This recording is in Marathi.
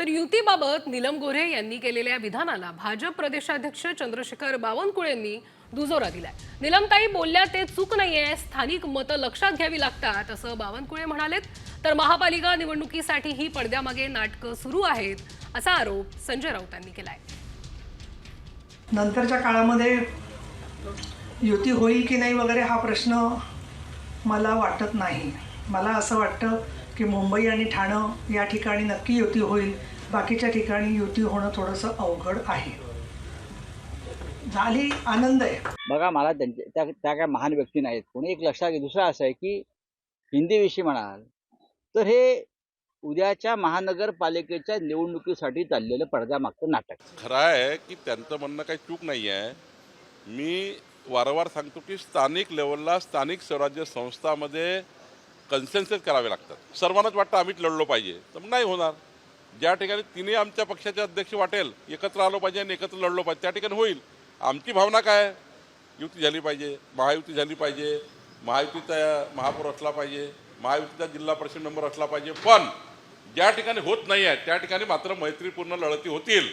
तर युतीबाबत नीलम गोऱ्हे यांनी केलेल्या विधानाला भाजप प्रदेशाध्यक्ष चंद्रशेखर बावनकुळेंनी दुजोरा दिलाय. निलमताई बोलल्या ते चूक नाहीये. स्थानिक मतं लक्षात घ्यावी लागतात असं बावनकुळे म्हणालेत. तर महापालिका निवडणुकीसाठी ही पडद्यामागे नाटकं सुरू आहेत असा आरोप संजय राऊतांनी केलाय. नंतरच्या काळामध्ये युती होईल की नाही वगैरे हा प्रश्न मला वाटत नाही. मला असं वाटतं की मुंबई आणि ठाणं या ठिकाणी नक्की युती होईल. बाकीच्या ठिकाणी युती होणं थोडंसं अवघड आहे. झाली आनंद आहे. बघा मला त्यांच्या त्या त्या काय महान व्यक्ती नाहीत. कोणी एक लक्षात घे दुसरं असं आहे की हिंदीविषयी म्हणाल तर हे उद्याच्या महानगरपालिकेच्या निवडणुकीसाठी चाललेलं पडद्यामागचं नाटक. खरं आहे की त्यांचं म्हणणं काही चूक नाही आहे. मी वारंवार सांगतो की स्थानिक लेवलला स्थानिक स्वराज्य संस्थामध्ये कन्सेन्सेस करावे लागतात. सर्वांनाच वाटतं आम्हीच लढलो पाहिजे. तर मग नाही होणार. ज्या ठिकाणी तिने आमच्या पक्षाचे अध्यक्ष वाटेल एकत्र आलो पाहिजे आणि एकत्र लढलो पाहिजे त्या ठिकाणी होईल. आमची भावना काय? युती झाली पाहिजे महायुती झाली पाहिजे महायुतीचा महापौर असला पाहिजे महायुतीचा जिल्हा परिषद मेंबर असला पाहिजे. पण ज्या ठिकाणी होत नाही आहे त्या ठिकाणी मात्र मैत्रीपूर्ण लढती होतील.